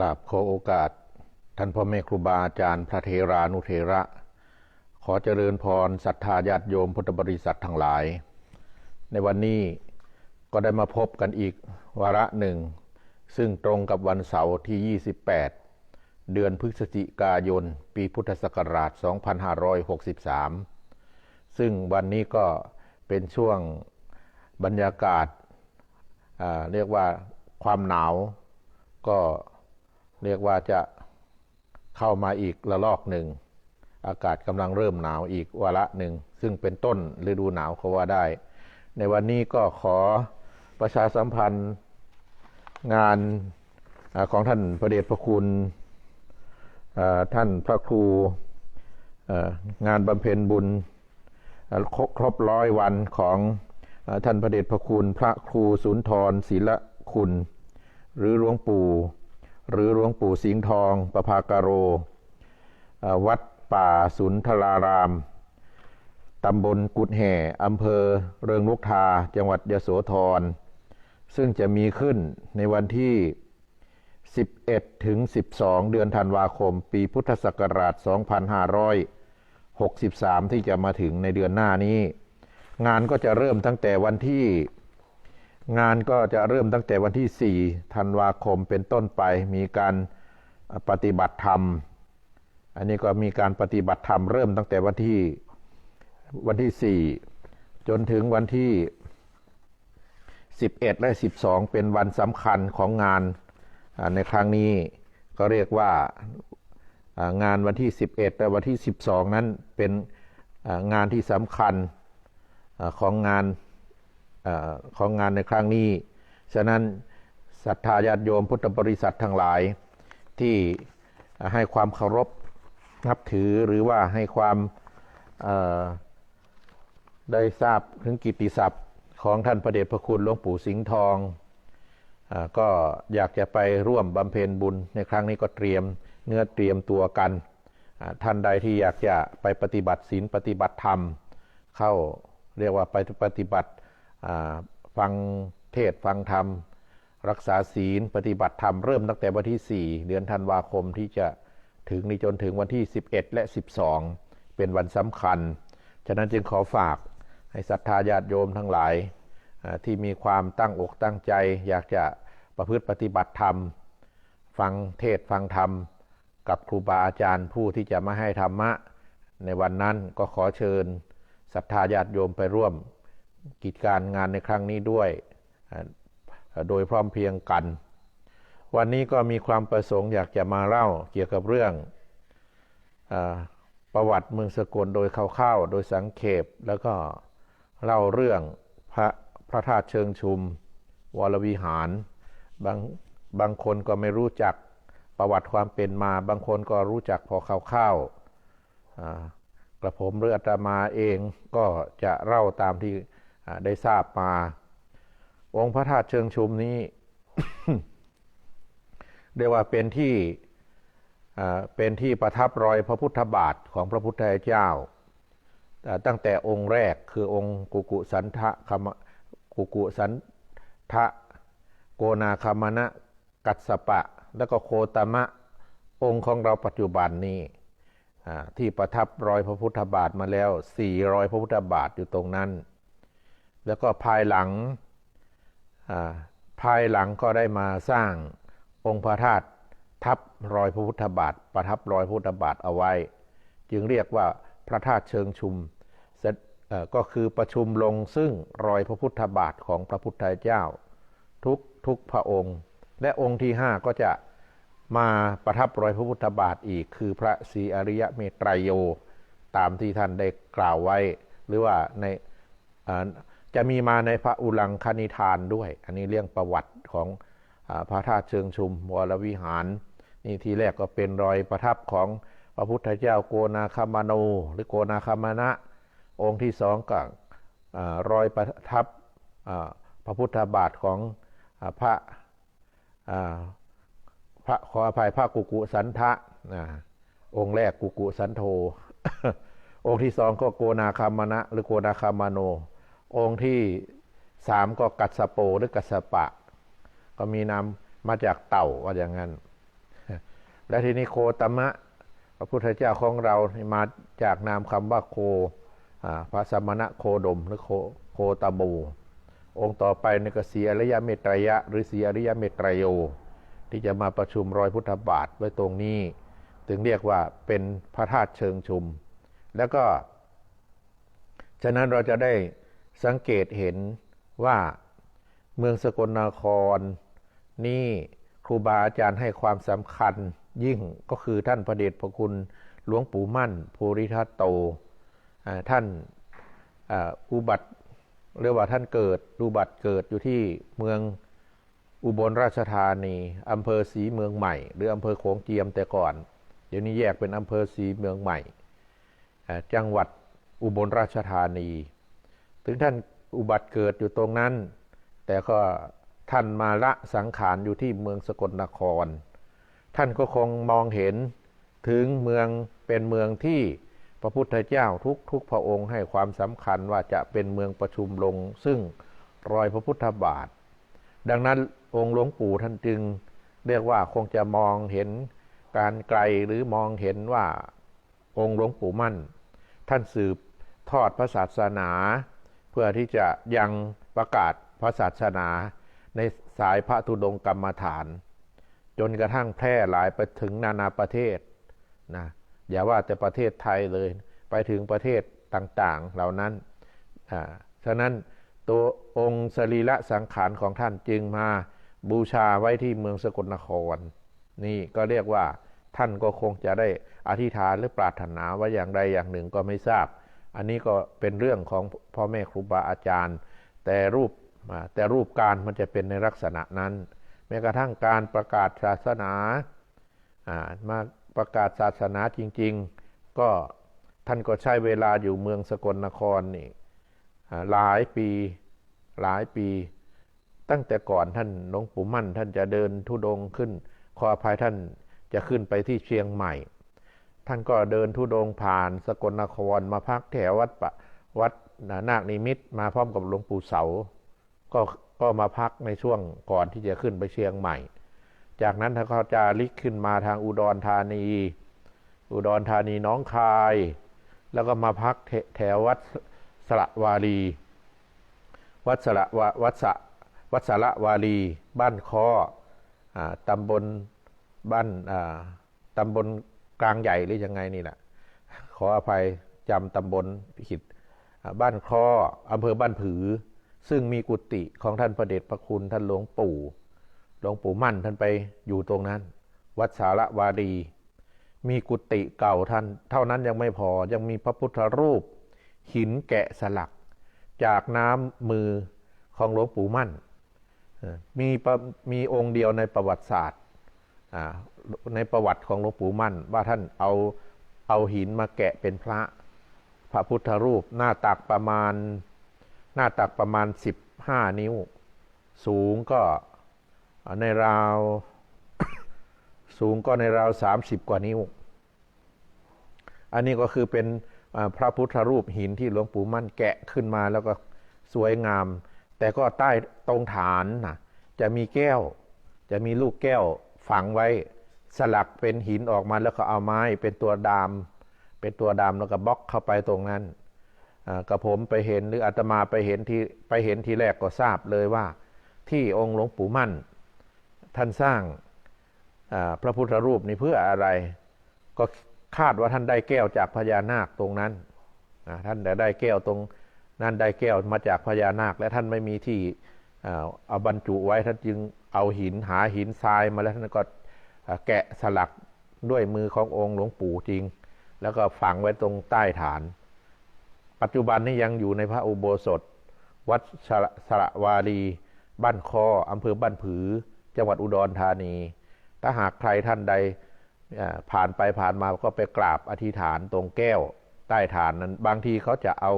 ราบขอโอกาส ท่านพ่อแม่ครูบาอาจารย์พระเทรานุเทระ ขอเจริญพรศรัทธาญาติโยมพุทธบริษัททั้งหลาย ในวันนี้ก็ได้มาพบกันอีกวาระหนึ่ง ซึ่งตรงกับวันเสาร์ที่ 28 เดือนพฤศจิกายน ปีพุทธศักราช 2563 ซึ่งวันนี้ก็เป็นช่วงบรรยากาศอ่าเรียกว่าความหนาวก็ เรียกว่าจะเข้ามาอีกระลอกหนึ่ง อากาศกำลังเริ่มหนาวอีกวาระหนึ่ง ซึ่งเป็นต้นฤดูหนาวเขาว่าได้ ในวันนี้ก็ขอประชาสัมพันธ์งานอของท่านพระเดชพระคุณท่านพระครูงานบำเพ็ญบุญครบร้อยวันของท่านพระเดชพระคุณ พระครูสุนทรศีลคุณ หรือหลวงปู่ หรือหลวงปู่สิงห์ทองประภากาโรเอ่อวัดป่าสุนทราราม ตำบลกุดแห่อำเภอเริงลุกทา จังหวัดยโสธร ซึ่งจะมีขึ้นในวันที่ 11 ถึง 12 เดือนธันวาคม ปีพุทธศักราช 2563 ที่จะมาถึงในเดือนหน้านี้ งานก็จะเริ่มตั้งแต่วันที่ งานก็จะเริ่มตั้งแต่วันที่ 4 ธันวาคมเป็นต้นไป มีการปฏิบัติธรรม อันนี้ก็มีการปฏิบัติธรรมเริ่มตั้งแต่วันที่วันที่ 4 จนถึงวันที่ 11 และ 12 เป็นวันสำคัญของงานในครั้งนี้ก็เรียกว่างานวันที่ 11 และวันที่ 12 นั้นเป็นงานที่สำคัญของงาน ของงานในครั้งนี้ ฉะนั้นศรัทธาญาติโยมพุทธบริษัททั้งหลายที่ให้ความเคารพนับถือหรือว่าให้ความได้ทราบถึงกิตติศัพท์ของท่านพระเดชพระคุณหลวงปู่สิงห์ทองอก็อยากจะไปร่วมบำเพ็ญบุญในครั้งนี้ก็เตรียมเนื้อเตรียมตัวกันท่านใดที่อยากจะไปปฏิบัติศีลปฏิบัติธรรม เข้าเรียกว่าไปปฏิบัติ ฟังเทศฟังธรรม รักษาศีลปฏิบัติธรรม เริ่มตั้งแต่วันที่ 4 เดือนธันวาคมที่จะถึงนี้จนถึงวันที่ 11 และ 12 เป็นวันสำคัญ ฉะนั้นจึงขอฝากให้ศรัทธาญาติโยมทั้งหลายที่มีความตั้งอกตั้งใจ อยากจะประพฤติปฏิบัติธรรม ฟังเทศฟังธรรม กับครูบาอาจารย์ผู้ที่จะมาให้ธรรมะ ในวันนั้นก็ขอเชิญศรัทธาญาติโยมไปร่วม กิจการงานในครั้งนี้ด้วย โดยพร้อมเพียงกัน วันนี้ก็มีความประสงค์อยากจะมาเล่าเกี่ยวกับเรื่องอประวัติเมืองสกลโดยคร่าวๆ โดยสังเขปแล้วก็เล่าเรื่องพระพระธาตุเชิงชุม วรวิหาร บางบางคนก็ไม่รู้จักประวัติความเป็นมา บางคนก็รู้จักพอคร่าวๆกระผมเรืออาตมาเองก็จะเล่าตามที่ ได้ทราบมา องค์พระธาตุเชิงชุมนี้เรียกว่าเป็นที่เป็นที่ประทับรอยพระพุทธบาทของพระพุทธเจ้า ตั้งแต่องค์แรกคือองค์กุกุสันทะคมกุกุสันทะโกนาคามณะกัสสปะ แล้วก็โคตมะองค์ของเราปัจจุบันนี้ที่ประทับรอยพระพุทธบาทมาแล้วสี่รอยพระพุทธบาทอยู่ตรงนั้น แล้วก็ภายหลังภายหลังก็ได้มาสร้างองค์พระธาตุทับรอยพระพุทธบาท ประทับรอยพระพุทธบาทเอาไว้ จึงเรียกว่าพระธาตุเชิงชุมก็คือประชุมลงซึ่งรอยพระพุทธบาทของพระพุทธเจ้า ทุกทุกพระองค์ และองค์ที่ห้าก็จะมาประทับรอยพระพุทธบาทอีก คือพระศรีอริยเมตไตรโย ตามที่ท่านได้กล่าวไว้ หรือว่าใน จะมีมาในพระอุลังคณิธานด้วย อันนี้เรื่องประวัติของอพระธาตุเชิงชุมวรวิหาร นี่ทีแรกก็เป็นรอยประทับของพระพุทธเจ้าโกนาคามโนหรือโกนาคามณะ องค์ที่สองก็รอยประทับพระพุทธบาทของอพระพระขออภัยพระกุกุสันทะอ่าองค์แรกกุกุสันโธองค์ที่สองก็โกนาคามณะหรือโกนาคามโน องค์ที่สามก็กัสโปหรือกัสปะ ก็มีนามมาจากเต่าว่าอย่างนั้น และทีนี้โคตมะ พระพุทธเจ้าของเรามาจากนามคำว่าโคพระสมณะโคดมหรือโคโคตบู องค์ต่อไปนี่ก็สีอริยเมตรยะ หรือสีอริยเมตรโย ที่จะมาประชุมรอยพุทธบาทไว้ตรงนี้ ถึงเรียกว่าเป็นพระธาตุเชิงชุม แล้วก็ ฉะนั้นเราจะได้ สังเกตเห็นว่าเมืองสกลนคร นี่ครูบาอาจารย์ให้ความสำคัญยิ่งก็คือท่านพระเดชพระคุณหลวงปู่มั่นภูริทัตโตท่านอ,อุบัติเรียกว่าท่านเกิดอุบัติเกิดอยู่ที่เมืองอุบลราชธานีอำเภอศรีเมืองใหม่ หรืออำเภอโขงเจียมแต่ก่อน เดี๋ยวนี้แยกเป็นอำเภอศรีเมืองใหม่ จังหวัดอุบลราชธานี ถึงท่านอุบัติเกิดอยู่ตรงนั้น แต่ก็ท่านมาละสังขารอยู่ที่เมืองสกลนคร ท่านก็คงมองเห็นถึงเมืองเป็นเมืองที่พระพุทธเจ้าทุกทุกพระองค์ให้ความสำคัญว่าจะเป็นเมืองประชุมลง ซึ่งรอยพระพุทธบาท ดังนั้นองค์หลวงปู่ท่านจึง เรียกว่าคงจะมองเห็นการไกลหรือมองเห็นว่าองค์หลวงปู่มั่น ท่านสืบทอดพระศาสนา เพื่อที่จะยังประกาศพระศาสนาในสายพระธุดงกรรมฐาน จนกระทั่งแพร่หลายไปถึงนานาประเทศนะอย่าว่าแต่ประเทศไทยเลย ไปถึงประเทศต่างๆเหล่านั้นอ่าฉะนั้นตัวองค์สรีระสังขารของท่านจึงมาบูชาไว้ที่เมืองสกลนคร นี่ก็เรียกว่าท่านก็คงจะได้อธิษฐานหรือปรารถนาว่าอย่างใดอย่างหนึ่งก็ไม่ทราบ อันนี้ก็เป็นเรื่องของพ่อแม่ครูบาอาจารย์ แต่รูปแต่รูปการมันจะเป็นในลักษณะนั้น แม้กระทั่งการประกาศศาสนามาประกาศศาสนาจริง ๆ ก็ท่านก็ใช้เวลาอยู่เมืองสกลนครนี่หลายปีหลายปี ตั้งแต่ก่อนท่านหลวงปู่มั่น ท่านจะเดินทุดงค์ขึ้นขออภัยท่านจะขึ้นไปที่เชียงใหม่ ท่านก็เดินทุดงผ่านสกลนครมาพักแถววัดปะวัดนาคนิมิตมาพร้อมกับหลวงปู่เสา ก็ก็มาพักในช่วงก่อนที่จะขึ้นไปเชียงใหม่ จากนั้นถ้าเขาจะลิกขึ้นมาทางอุดรธานี อุดรธานีน้องคาย แล้วก็มาพักแถแถววัดสระวารี วัดสระววัดสะวัดสระวารี บ้านคออตำบลบ้านตำบล กลางใหญ่หรือยังไงนี่แหละขออภัยจำตำบลผิดบ้านคออำเภอบ้านผือ ซึ่งมีกุฏิของท่านพระเดชพระคุณท่านหลวงปู่หลวงปู่มั่นท่านไปอยู่ตรงนั้น วัดสารวารีมีกุฏิเก่าท่าน เท่านั้นยังไม่พอยังมีพระพุทธรูป หินแกะสลัก จากน้ำมือของหลวงปู่มั่นมีมีองค์เดียวในประวัติศาสตร์ ในประวัติของหลวงปู่มั่น ว่าท่านเอาเอาหินมาแกะเป็นพระพระพุทธรูปหน้าตักประมาณ หน้าตักประมาณ 15 นิ้ว สูงก็ในราว สูงก็ในราว 30 กว่านิ้ว อันนี้ก็คือเป็นพระพุทธรูปหินที่หลวงปู่มั่นแกะขึ้นมาแล้วก็สวยงาม แต่ก็ใต้ตรงฐานนะจะมีแก้ว จะมีลูกแก้ว ฝังไว้สลักเป็นหินออกมาแล้วก็เอาไม้เป็นตัวดาม เป็นตัวดามแล้วก็บล็อกเข้าไปตรงนั้นกับผมไปเห็นหรืออาตมาไปเห็นที่ไปเห็นทีแรกก็ทราบเลยว่า ที่องค์หลวงปู่มั่น ท่านสร้างพระพุทธรูปนี้เพื่ออะไร ก็คาดว่าท่านได้แก้วจากพญานาคตรงนั้นอ่าท่านได้แก้วตรงนั้นได้แก้วมาจากพญานาค และท่านไม่มีที่ เอาบรรจุไว้ท่านจึงเอาหินหาหินทรายมาแล้วท่านก็แกะสลักด้วยมือขององค์หลวงปู่จริง แล้วก็ฝังไว้ตรงใต้ฐาน ปัจจุบันนี้ยังอยู่ในพระอุโบสถ วัดสระสระวารีบ้านคออำเภอบ้านผือ จังหวัดอุดรธานี ถ้าหากใครท่านใดผ่านไปผ่านมาก็ไปกราบอธิษฐานตรงแก้วใต้ฐานนั้น บางทีเขาจะเอา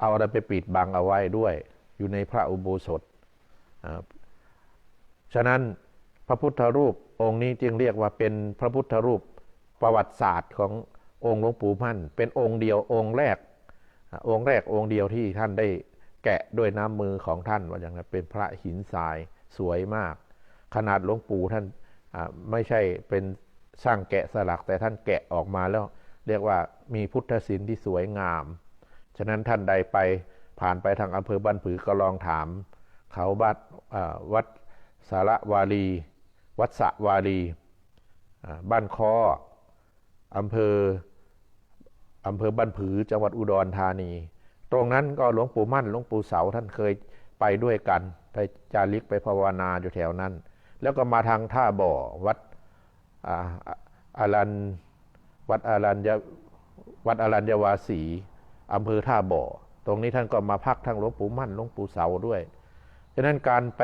เอาอะไรไปปิดบังเอาไว้ด้วย อยู่ในพระอุโบสถ ฉะนั้นพระพุทธรูปองค์นี้จึงเรียกว่าเป็นพระพุทธรูปประวัติศาสตร์ขององค์หลวงปู่มั่น เป็นองค์เดียวองค์แรก องค์แรกองค์เดียวที่ท่านได้แกะด้วยน้ำมือของท่านว่าอย่างนั้นเป็นพระหินทรายสวยมาก ขนาดหลวงปู่ท่านไม่ใช่เป็นสร้างแกะสลักแต่ท่านแกะออกมาแล้ว เรียกว่ามีพุทธศิลป์ที่สวยงาม ฉะนั้นท่านใดไป ผ่านไปทางอำเภอบ้านผือก็ลองถาม เขาบัดอ่าวัดสารวารี วัดสะวารี บ้านคออำเภออำเภอบ้านผือจังหวัดอุดรธานี ตรงนั้นก็หลวงปู่มั่นหลวงปู่เสาท่านเคยไปด้วยกันไปจาริกไปภาวนาอยู่แถวนั้น แล้วก็มาทางท่าบ่อวัดอารันวัดอารัญญวัดอารัญวาสีอำเภอท่าบ่อ ตรงนี้ท่านก็มาพักทั้งหลวงปู่มั่นหลวงปู่เสาด้วยฉะนั้นการไป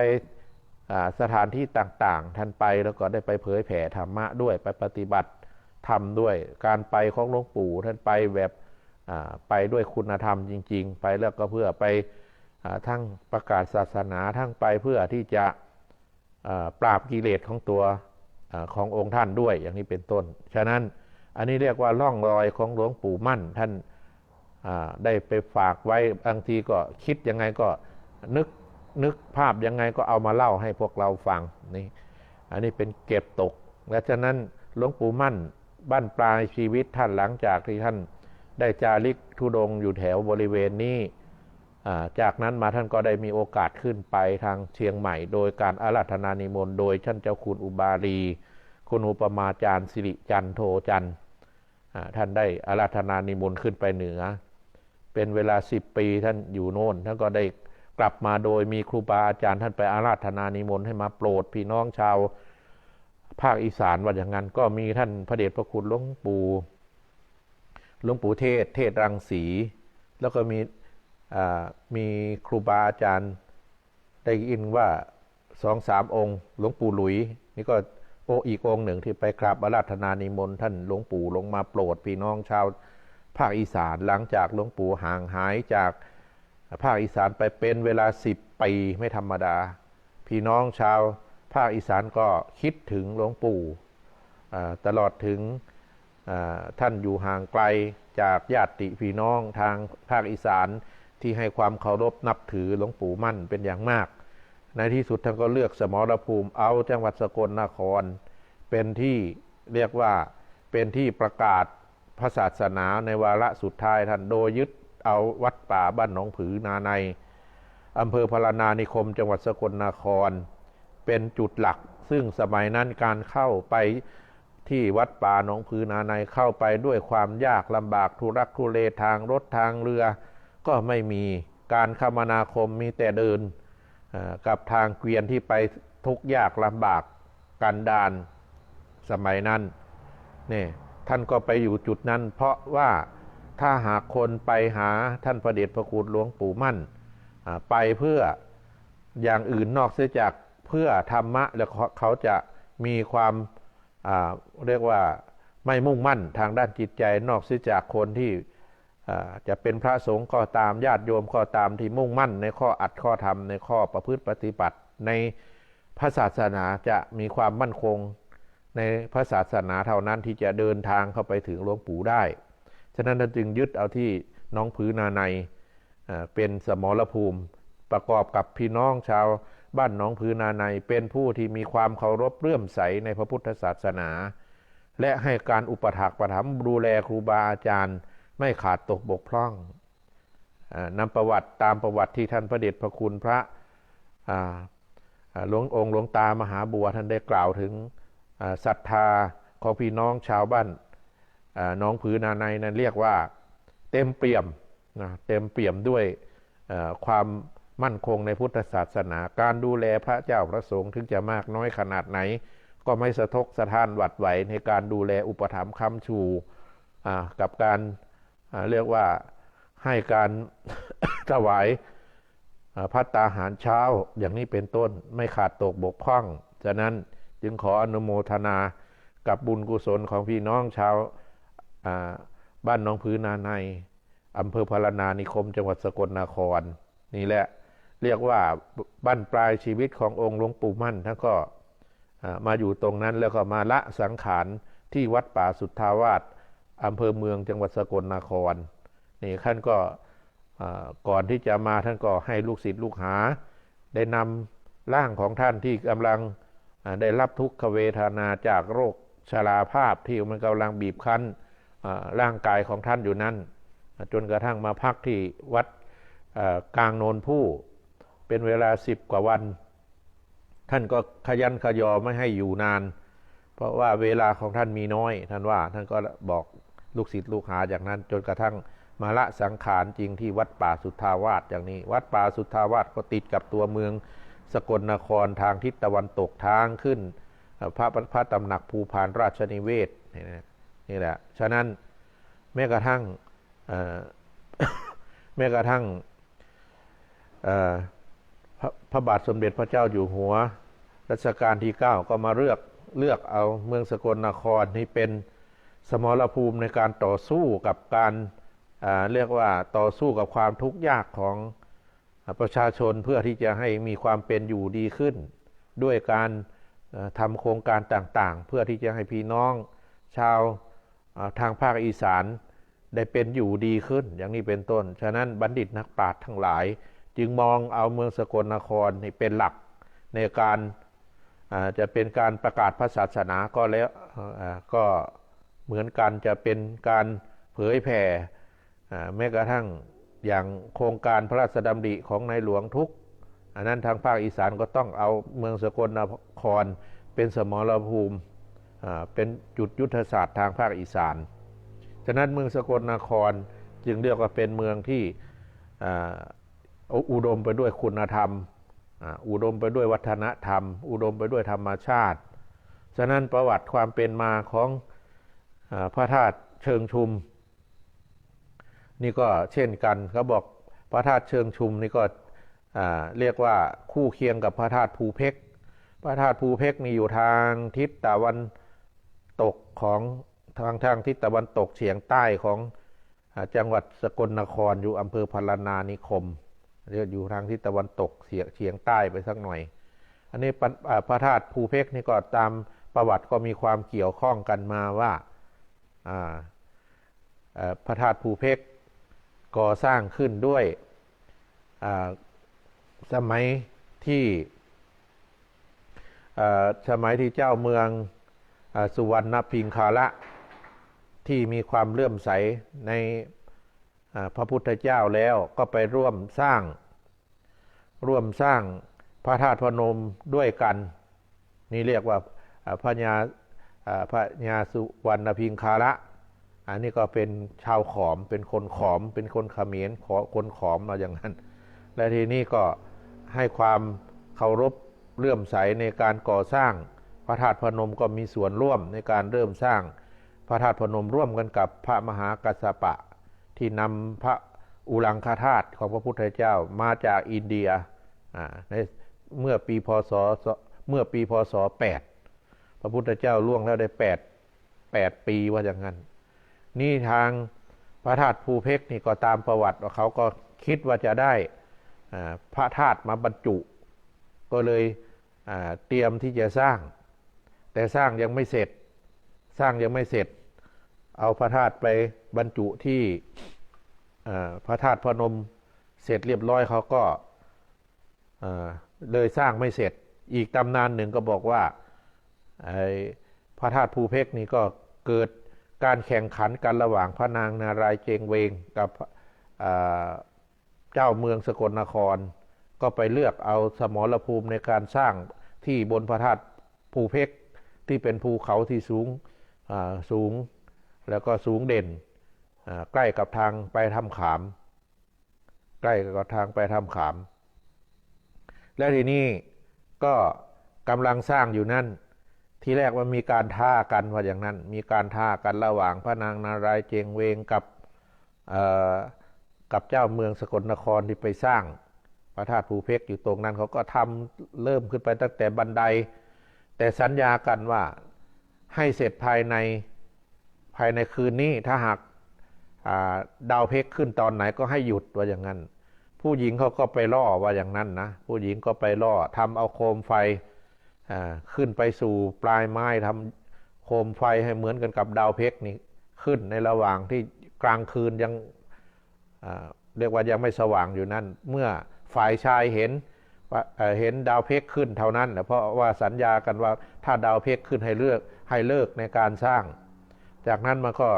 สถานที่ต่างๆ ท่านไปแล้วก็ได้ไปเผยแผ่ธรรมะด้วยไปปฏิบัติธรรมด้วย การไปของหลวงปู่ท่านไปแบบไปด้วยคุณธรรมจริง ๆ ไปแล้วก็เพื่อไปอทั้งประกาศศาสนาทั้งไปเพื่อที่จะปราบกิเลสของตัวอขององค์ท่านด้วยอย่างนี้เป็นต้น ฉะนั้นอันนี้เรียกว่าล่องรอยของหลวงปู่มั่นท่าน ได้ไปฝากไว้บางทีก็คิดยังไงก็นึกนึกภาพยังไงก็เอามาเล่าให้พวกเราฟังนี่อันนี้เป็นเก็บตก และฉะนั้นหลวงปู่มั่นบ้านปลายชีวิตท่านหลังจากที่ท่านได้จาริกธุดงอยู่แถวบริเวณนี้าจากนั้นมาท่านก็ได้มีโอกาสขึ้นไปทางเชียงใหม่ โดยการอาราธนานิมนต์โดยท่านเจ้าคุณอุบาลี คุณอุปมาจารย์สิริจันโทจันท่าท่านได้อาราธนานิมนต์ขึ้นไปเหนือ เป็นเวลาสิบปีท่านอยู่โน่นท่านก็ได้กลับมาโดยมีครูบาอาจารย์ท่านไปอาราธนานิมนต์ให้มาโปรดพี่น้องชาวภาคอีสานว่าอย่างนั้น ก็มีท่านพระเดชพระคุณหลวงปู่หลวงปู่เทศ เทศรังสี แล้วก็มีมีครูบาอาจารย์ได้ยินว่าสองสามองค์หลวงปู่หลุย นี่ก็โออีกองหนึ่งที่ไปกราบอาราธนานิมนต์ท่านหลวงปู่ลงมาโปรดพี่น้องชาว ภาคอีสานหลังจากหลวงปู่ห่างหายจากภาคอีสานไปเป็นเวลาสิบปีไม่ธรรมดา พี่น้องชาวภาคอีสานก็คิดถึงหลวงปู่ตลอดถึงท่านอยู่ห่างไกลจากญาติพี่น้องทางภาคอีสานที่ให้ความเคารพนับถือหลวงปู่มั่นเป็นอย่างมาก ในที่สุดท่านก็เลือกสมรภูมิเอาจังหวัดสกลนคร เป็นที่เรียกว่าเป็นที่ประกาศ พระศาสนาในวาระสุดท้ายท่านโดยยึดเอาวัดป่าบ้านหนองผือนาในอำเภอพรานานิคม จังหวัดสกลนคร เป็นจุดหลัก ซึ่งสมัยนั้นการเข้าไปที่วัดป่าหนองผือนาในเข้าไปด้วยความยากลำบากทุรักทุเลทางรถทางเรือ ก็ไม่มีการคมนาคมมีแต่เดินกับทางเกวียนที่ไปทุกยากลำบากกันดานสมัยนั้นนี่ ท่านก็ไปอยู่จุดนั้น เพราะว่าถ้าหากคนไปหาท่านพระเดชพระคุณหลวงปู่มั่น ไปเพื่ออย่างอื่นนอกเสียจากเพื่อธรรมะแล้วเขาจะมีความาเรียกว่าไม่มุ่งมั่นทางด้านจิตใจนอกเสียจากคนที่จะเป็นพระสงฆ์ก็ตามญาติโยมก็ตามที่มุ่งมั่น ในข้ออัดข้อธรรมในข้อประพฤติปฏิบัติ ในพระศาสนาจะมีความมั่นคง ในพระศาสนาเท่านั้นที่จะเดินทางเข้าไปถึงหลวงปู่ได้ ฉะนั้นจึงยึดเอาที่น้องผือนาในเป็นสมรภูมิประกอบกับพี่น้องชาวบ้านน้องผือนาในเป็นผู้ที่มีความเคารพเลื่อมใสในพระพุทธศาสนา และให้การอุปถักประถมดูแลครูบาอาจารย์ ไม่ขาดตกบกพร่องอนำประวัติตามประวัติที่ท่านพระเดชพระคุณพระหลวงองค์หลวงตามหาบัวท่านได้กล่าวถึง ศรัทธาของพี่น้องชาวบ้านน้องผือนาในนั้นเรียกว่าเต็มเปี่ยมนะเต็มเปี่ยมด้วยความมั่นคงในพุทธศาสนา การดูแลพระเจ้าพระสงฆ์ถึงจะมากน้อยขนาดไหน ก็ไม่สะทกสะท้านหวัดไหวในการดูแลอุปถัมภ์คำชูกับการเรียกว่าให้การถวายพัตตาหารเช้าอย่างนี้เป็นต้นไม่ขาดตกบกพร่องฉะนั้น จึงขออนุโมทนากับบุญกุศลของพี่น้องชาวาบ้านหน้องพื้นาในอำเภอพารนานิคม จังหวัดสกลนคร นี่แหละเรียกว่าบั้นปลายชีวิตขององค์หลวงปู่มั่นท่านก็มาอยู่ตรงนั้นแล้วก็มาละสังขารที่วัดป่าสุทธาวาสอำเภอเมืองจังหวัดสกลนครนี่ท่านก็ก่อนที่จะมาท่านก็ให้ลูกศิษย์ลูกหา ได้นำร่างของท่านที่กำลัง ได้รับทุกขเวทนาจากโรคชราภาพที่มันกำลังบีบคั้นร่างกายของท่านอยู่นั้น จนกระทั่งมาพักที่วัดกลางโนนผู้ เป็นเวลาสิบกว่าวัน ท่านก็ขยันขยอไม่ให้อยู่นาน เพราะว่าเวลาของท่านมีน้อย ท่านว่าท่านก็บอกลูกศิษย์ลูกหาอย่างนั้น จนกระทั่งมาละสังขารจริงที่วัดป่าสุทธาวาสอย่างนี้ วัดป่าสุทธาวาสก็ติดกับตัวเมือง สกลนครทางทิศตะวันตกทางขึ้น พระพระตำหนักภูพานราชนิเวศนี่แหละ ฉะนั้นแม้กระทั่งแม้กระทั่งพระพระบาทสมเด็จพระเจ้าอยู่หัว รัชกาลที่ 9 ก็มาเลือกเลือกเอาเมืองสกลนครให้เป็นสมรภูมิในการต่อสู้กับการเรียกว่าต่อสู้กับความทุกข์ยากของ ประชาชนเพื่อที่จะให้มีความเป็นอยู่ดีขึ้น ด้วยการทำโครงการต่างๆ เพื่อที่จะให้พี่น้องชาวทางภาคอีสานได้เป็นอยู่ดีขึ้น อย่างนี้เป็นต้น ฉะนั้นบัณฑิตนักปราชญ์ทั้งหลาย จึงมองเอาเมืองสกลนครเป็นหลักในการจะเป็นการประกาศพระศาสนาก็แล้วก็เหมือนกันจะเป็นการเผยแผ่แม้กระทั่ง อย่างโครงการพระราชดำริของในหลวงทุก อันนั้นทางภาคอีสานก็ต้องเอาเมืองสกลนครเป็นสมรภูมิเป็นจุดยุทธศาสตร์ทางภาคอีสาน ฉะนั้นเมืองสกลนครจึงเรียกว่าเป็นเมืองที่ออุดมไปด้วยคุณธรรม อุดมไปด้วยวัฒนธรรม อุดมไปด้วยธรรมชาติ ฉะนั้นประวัติความเป็นมาของอพระธาตุเชิงชุม นี่ก็เช่นกันเขาบอกพระธาตุเชิงชุมนี่ก็เรียกว่าคู่เคียงกับพระธาตุภูเพกพระธาตุภูเพกนี่อยู่ทางทิศตะวันตกของทางทางทิศตะวันตกเฉียงใต้ของอจังหวัดสกลนครอยู่อำเภอพารนานิคมเรียกอยู่ทางทิศตะวันตกเฉียงเฉียงใต้ไปสักหน่อย อันนี้พระธาตุภูเพกนี่ก็ตามประวัติก็มีความเกี่ยวข้องกันมาว่าพระธาตุภูเพก ก่อสร้างขึ้นด้วยสมัยที่สมัยที่เจ้าเมืองอสุวรรณพิงคาระที่มีความเลื่อมใสในพระพุทธเจ้าแล้วก็ไปร่วมสร้าง ร่วมสร้างพระธาตุพนมด้วยกัน นี่เรียกว่าพระญาอ่าพระญาสุวรรณพิงคาระ อันนี้ก็เป็นชาวขอม เป็นคนขอม เป็นคนขเขมรคนขอมมาอย่างนั้น และทีนี้ก็ให้ความเคารพเลื่อมใสในการก่อสร้าง พระธาตุพนมก็มีส่วนร่วมในการเริ่มสร้าง พระธาตุพนมร่วมกันกับพระมหากัสสปะ ที่นำพระอุลังคธาตุของพระพุทธเจ้ามาจากอินเดียในเมื่อปีพศเมื่อปีพศ 8 พระพุทธเจ้าล่วงแล้วได้ 8 8 ปีว่าอย่างนั้น นี่ทางพระธาตุภูเพกนี่ก็ตามประวัติว่าเขาก็คิดว่าจะได้พระธาตุมาบรรจุ ก็เลยเตรียมที่จะสร้าง แต่สร้างยังไม่เสร็จ สร้างยังไม่เสร็จ เอาพระธาตุไปบรรจุที่พระธาตุพนมเสร็จเรียบร้อยเขาก็เอ่อเลยสร้างไม่เสร็จ อีกตำนานหนึ่งก็บอกว่าไอ้พระธาตุภูเพกนี่ก็เกิด การแข่งขันกันระหว่างพระนางนารายเจงเวงกับเจ้าเมืองสกลนคร ก็ไปเลือกเอาสมรภูมิในการสร้างที่บนพระธาตุภูเพกที่เป็นภูเขาที่สูงสูงแล้วก็สูงเด่นใกล้กับทางไปทำขาม ใกล้กับทางไปทำขาม และทีนี้ก็กำลังสร้างอยู่นั่น ทีแรกว่ามีการท่ากันว่าอย่างนั้น มีการท่ากันระหว่างพระนางนารายเจงเวงกับกับเจ้าเมืองสกลนครที่ไปสร้าง พระธาตุภูเพกอยู่ตรงนั้นเขาก็ทำเริ่มขึ้นไปตั้งแต่บันได แต่สัญญากันว่าให้เสร็จภายในภายในคืนนี้ถ้าหากาดาวเพกขึ้นตอนไหนก็ให้หยุดว่าอย่างนั้น ผู้หญิงเขาก็ไปล่อว่าอย่างนั้นนะผู้หญิงก็ไปล่อทำเอาโคมไฟ ขึ้นไปสู่ปลายไม้ทำโคมไฟให้เหมือนกันกับดาวเพกนี่ขึ้นในระหว่างที่กลางคืนยังเรียกว่ายังไม่สว่างอยู่นั่น เมื่อฝ่ายชายเห็นว่าเเห็นดาวเพกขึ้นเท่านั้นเพราะว่าสัญญากันว่าถ้าดาวเพกขึ้นให้เลือกให้เลิกในการสร้าง จากนั้นมันก็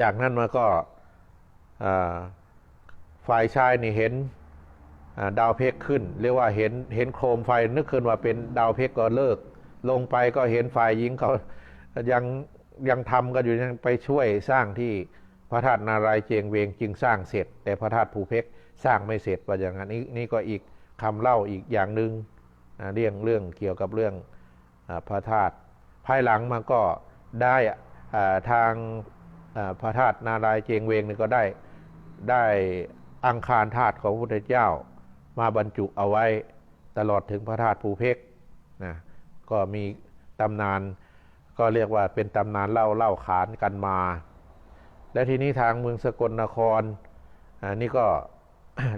จากนั้นมันก็ฝ่ายชายนี่เห็น ดาวเพกขึ้น เรียกว่าเห็นเห็นโคมไฟนึกขึ้นว่าเป็นดาวเพกก็เลิก ลงไปก็เห็นฝ่ายหญิงเขายังยังทำกันอยู่ยังไปช่วยสร้างที่พระธาตุนารายเจียงเวงจึงสร้างเสร็จ แต่พระธาตุภูเพกสร้างไม่เสร็จว่าอย่างนั้นนี่นี่ก็อีกคำเล่าอีกอย่างหนึ่งอ่าเรื่องเรื่องเกี่ยวกับเรื่องอพระธาตุภายหลังมันก็ได้ทางพระธาตุนารายเจียงเวงนี่ก็ได้ได้อังคารธาตุของพระพุทธเจ้า มาบรรจุเอาไว้ตลอดถึงพระธาตุภูเพกนะก็มีตำนานก็เรียกว่าเป็นตำนานเล่าเล่าขานกันมา และทีนี้ทางเมืองสกลนครอ่านี่ก็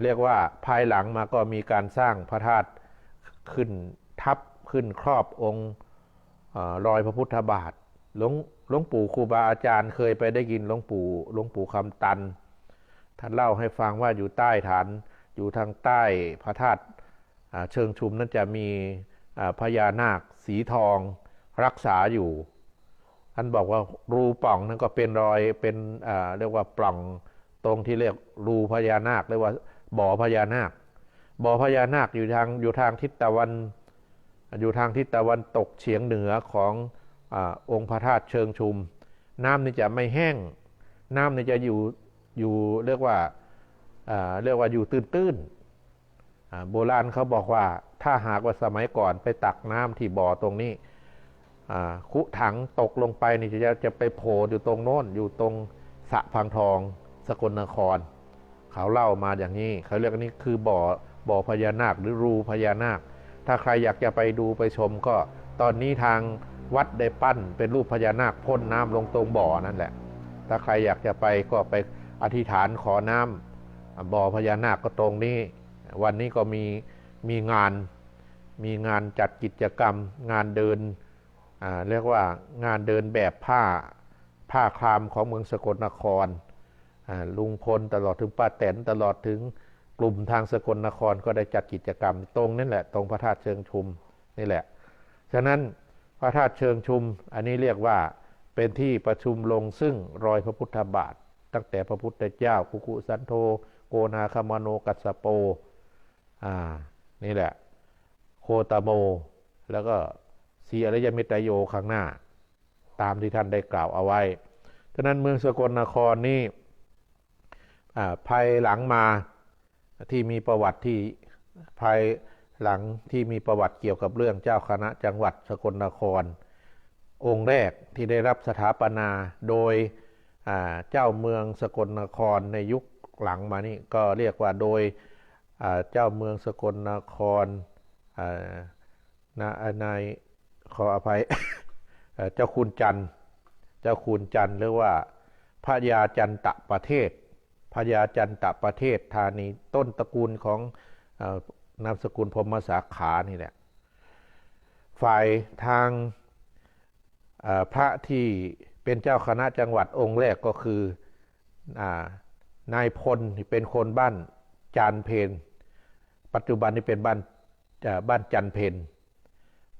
เรียกว่าภายหลังมาก็มีการสร้างพระธาตุขึ้นทับขึ้นครอบองค์รอยพระพุทธบาทหลวงหลวงปู่ครูบาอาจารย์เคยไปได้ยินหลวงปู่หลวงปู่คำตัน ท่านเล่าให้ฟังว่าอยู่ใต้ฐาน อยู่ทางใต้พระธาตุเชิงชุมนั้นจะมีพญานาคสีทองรักษาอยู่ ท่านบอกว่ารูป่องนั้นก็เป็นรอยเป็นเรียกว่าปล่องตรงที่เรียกรูพญานาคเรียกว่าบ่อพญานาค บ่อพญานาคอยู่ทางอยู่ทางทิศตะวัน อยู่ทางทิศตะวันตกเฉียงเหนือของอองค์พระธาตุเชิงชุม น้ำนี่จะไม่แห้ง น้ำนี่จะอยู่อยู่เรียกว่า เรียกว่าอยู่ตื้นๆโบราณเขาบอกว่าถ้าหากว่าสมัยก่อนไปตักน้ำที่บ่อตรงนี้คุถังตกลงไปนี่จะจะไปโผล่อยู่ตรงโน้นอยู่ตรงสะพังทองสกลนคร เขาเล่ามาอย่างนี้ เขาเรียกนี่คือบ่อบ่อพญานาคหรือรูพญานาค ถ้าใครอยากจะไปดูไปชมก็ตอนนี้ทางวัดได้ปั้นเป็นรูปพญานาคพ่นน้ำลงตรงบ่อนั่นแหละ ถ้าใครอยากจะไปก็ไปอธิษฐานขอน้ำ บ่อพญานาคก็ตรงนี้ วันนี้ก็มีมีงานมีงานจัดกิจกรรม งานเดินเรียกว่างานเดินแบบผ้าผ้าคลามของเมืองสกลนครลุงพลตลอดถึงป้าแตนตลอดถึงกลุ่มทางสกลนครก็ได้จัดกิจกรรม ตรงนั่นแหละตรงพระธาตุเชิงชุมนี่แหละ ฉะนั้นพระธาตุเชิงชุม อันนี้เรียกว่าเป็นที่ประชุมลงซึ่งรอยพระพุทธบาท ตั้งแต่พระพุทธเจ้ากุกุสันโธ โกนาคามโนกัสสโป อ่า นี่แหละ โคตโม แล้วก็สีอริยมิตรโยข้างหน้า ตามที่ท่านได้กล่าวเอาไว้ฉะนั้นเมืองสกลนครนี่อ่าภายหลังมาที่มีประวัติที่ภายหลังที่มีประวัติเกี่ยวกับเรื่องเจ้าคณะจังหวัดสกลนคร องค์แรกที่ได้รับสถาปนาโดยเจ้าเมืองสกลนครในยุค หลังมานี่ก็เรียกว่าโดยเจ้าเมืองสกลนครนานายขออภัยเจ้าคุณจันทร์เจ้าคุณจันทร์หรือว่าพระยาจันตะประเทศพระยาจันตะประเทศธานีต้นตระกูลของอนามสกุลพรมสาขานี่แหละฝ่ายทางพระที่เป็นเจ้าคณะจังหวัดองค์แรกก็คืออา นายพลเป็นคนบ้านจานเพนปัจจุบันนี้เป็นบ้านบ้านจันเพน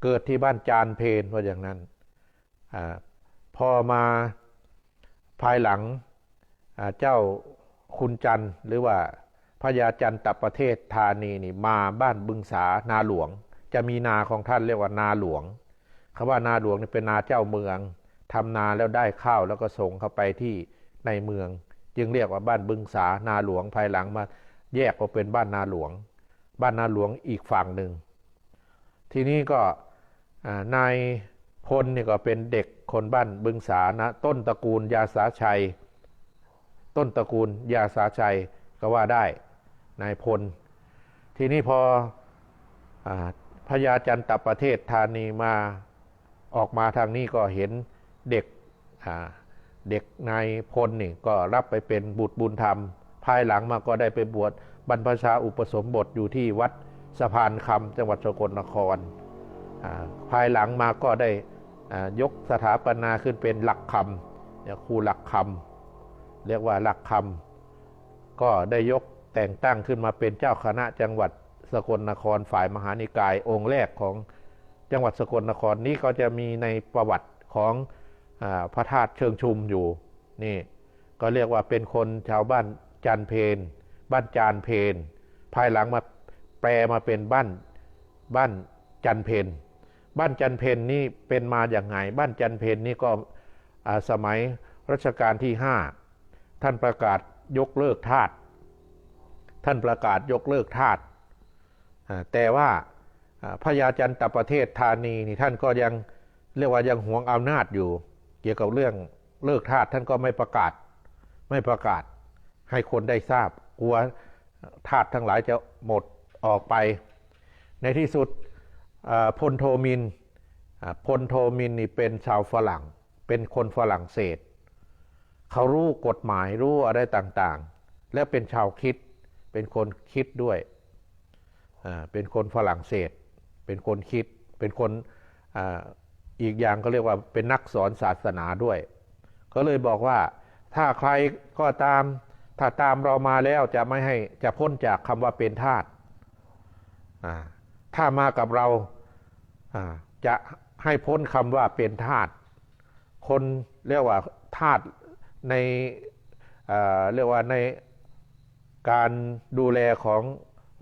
เกิดที่บ้านจานเพนว่าอย่างนั้นอาพอมาภายหลังเจ้าคุณจันหรือว่าพระยาจันตประเทศธานีนี่มาบ้านบึงสานาหลวง จะมีนาของท่านเรียกว่านาหลวงคำว่านาหลวงนี่เป็นนาเจ้าเมืองทำนาแล้วได้ข้าวแล้วก็ส่งเข้าไปที่ในเมือง จึงเรียกว่าบ้านบึงสานาหลวงภายหลังมาแยกออกเป็นบ้านนาหลวง บ้านนาหลวงอีกฝั่งหนึ่ง ทีนี้ก็นายพลนี่ก็เป็นเด็กคนบ้านบึงสานะต้นตระกูลยาสาชัย ต้นตระกูลยาสาชัยก็ว่าได้นายพล ทีนี้พออพญาจันตประเทศธานีมาออกมาทางนี้ก็เห็นเด็ก เด็กนายพลนี่ก็รับไปเป็นบุตรบุญธรรม ภายหลังมาก็ได้ไปบวชบรรพชาอุปสมบทอยู่ที่วัดสะพานคำจังหวัดสกลนคร ภายหลังมาก็ได้ยกสถาปนาขึ้นเป็นหลักคำครูหลักคำเรียกว่าหลักคำก็ได้ยกแต่งตั้งขึ้นมาเป็นเจ้าคณะจังหวัดสกลนครฝ่ายมหานิกายองค์แรกของจังหวัดสกลนครนี้ก็จะมีในประวัติของ พระธาตุเชิงชุมอยู่นี่ก็เรียกว่าเป็นคนชาวบ้านจันเพน บ้านจานเพน ภายหลังมาแปลมาเป็นบ้านบ้านจันเพน บ้านจันเพนนี่เป็นมาอย่างไง บ้านจันเพนนี่ก็สมัยรัชกาลที่ห้าท่านประกาศยกเลิกทาสท่านประกาศยกเลิกทาสแต่ว่าพญาจันตประเทศธานีนี่ท่านก็ยังเรียกว่ายังหวงอำนาจอยู่ กี่ยวกับเรื่องเลิกทาสท่านก็ไม่ประกาศ ไม่ประกาศ ให้คนได้ทราบ กลัวทาสทั้งหลายจะหมดออกไป ในที่สุดพลโทมินพลโทมินนี่เป็นชาวฝรั่ง เป็นคนฝรั่งเศส เขารู้กฎหมายรู้อะไรต่างๆ และเป็นชาวคิด เป็นคนคิดด้วย เป็นคนฝรั่งเศส เป็นคนคิด เป็นคน อีกอย่างก็เรียกว่าเป็นนักสอนศาสนาด้วย ก็เลยบอกว่าถ้าใครก็ตามถ้าตามเรามาแล้วจะไม่ให้จะพ้นจากคำว่าเป็นทาสถ้ามากับเราจะให้พ้นคำว่าเป็นทาสคนเรียกว่าทาสในเอ่อเรียกว่าในการดูแลของ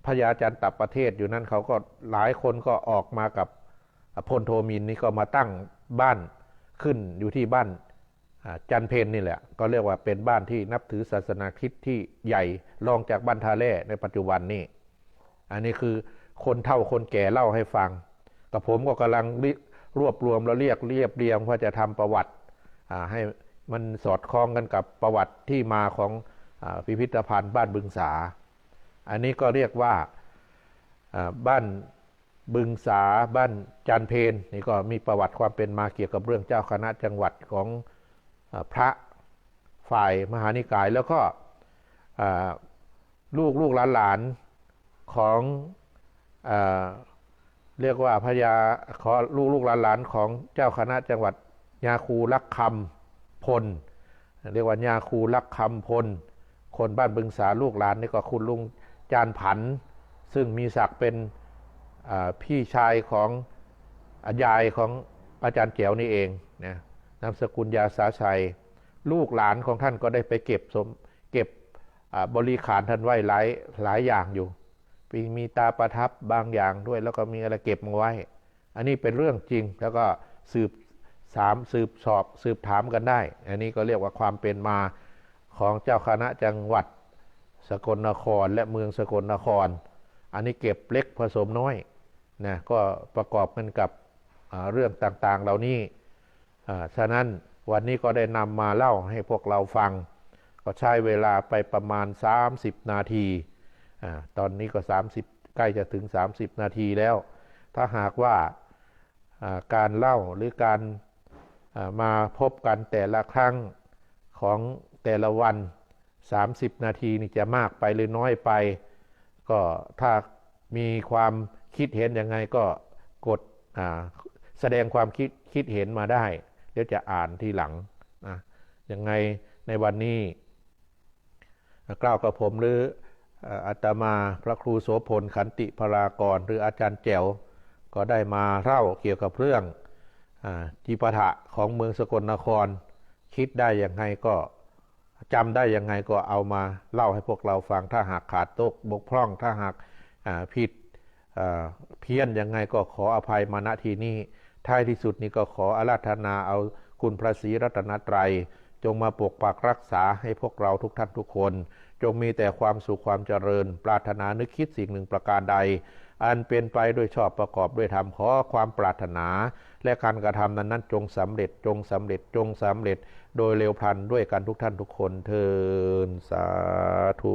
พญาจันตประเทศอยู่นั้นเขาก็หลายคนก็ออกมากับ พลโทมินนี่ก็มาตั้งบ้านขึ้นอยู่ที่บ้านจันเพนนี่แหละ ก็เรียกว่าเป็นบ้านที่นับถือศาสนาคริสต์ที่ใหญ่รองจากบ้านทาเล่ในปัจจุบันนี้อันนี้คือคนเฒ่าคนแก่เล่าให้ฟัง กับผมก็กำลังรรวบรวมแล้วเรียกเรียบเรียงเพื่อจะทำประวัติให้มันสอดคล้องกันกับประวัติที่มาของอพิพิธภัณฑ์บ้านบึงสา อันนี้ก็เรียกว่าบ้าน บึงสาบ้านจันเพนนี่ก็มีประวัติความเป็นมาเกี่ยวกับเรื่องเจ้าคณะจังหวัดของอพระฝ่ายมหานิกายแล้วก็ลูกลูกหลานหลานของอเรียกว่าพญาขอลูกลูกหลานหลานของเจ้าคณะจังหวัดยาคูลักคำพล เรียกว่ายาคูลักคำพล คนบ้านบึงสาลูกหลานนี่ก็คุณลุงจานผัน ซึ่งมีศักดิ์เป็น พี่ชายของอายายของอาจารย์เจียวนี่เองนะนามสกุลยาสาชัย ลูกหลานของท่านก็ได้ไปเก็บสมเก็บบริขารท่านไว้หลายหลายอย่างอยู่มีมีตาประทับบางอย่างด้วย แล้วก็มีอะไรเก็บมาไว้ อันนี้เป็นเรื่องจริงแล้วก็สืบสามสืบสอบสืบถามกันได้ อันนี้ก็เรียกว่าความเป็นมาของเจ้าคณะจังหวัดสกลนครและเมืองสกลนคร อันนี้เก็บเล็กผสมน้อย นะก็ประกอบกันกับเรื่องต่างๆเหล่านี้ฉะนั้นวันนี้ก็ได้นำมาเล่าให้พวกเราฟัง ก็ใช้เวลาไปประมาณ 30 นาทีอตอนนี้ก็ 30 ใกล้จะถึง 30 นาทีแล้ว ถ้าหากว่าการเล่าหรือการมาพบกันแต่ละครั้งของแต่ละวัน 30 นาทีนี่จะมากไปหรือน้อยไป ก็ถ้ามีความ คิดเห็นยังไงก็กดแสดงความคิดคิดเห็นมาได้ เดี๋ยวจะอ่านทีหลังนะยังไงในวันนี้กล่าวกับผมหรืออาตมาพระครูโสพลขันติพรากร หรืออาจารย์แจ๋วก็ได้มาเล่าเกี่ยวกับเรื่องอจิปาถะของเมืองสกลนคร คิดได้ยังไงก็จำได้ยังไงก็เอามาเล่าให้พวกเราฟังถ้าหากขาดตกบกพร่องถ้าหากผิด เพี้ยนยังไงก็ขออภัยมาณที่นี้ท้ายที่สุดนี้ก็ขออาราธนาเอาคุณพระศรีรัตนตรัย จงมาปกปักรักษาให้พวกเราทุกท่านทุกคน จงมีแต่ความสุขความเจริญ ปรารถนานึกคิดสิ่งหนึ่งประการใด อันเป็นไปด้วยชอบประกอบด้วยธรรมขอความปรารถนา และการกระทำนั้นนั้นจงสำเร็จจงสำเร็จจงสำเร็จ โดยเร็วพลันด้วยกันทุกท่านทุกคนเทินสาธุ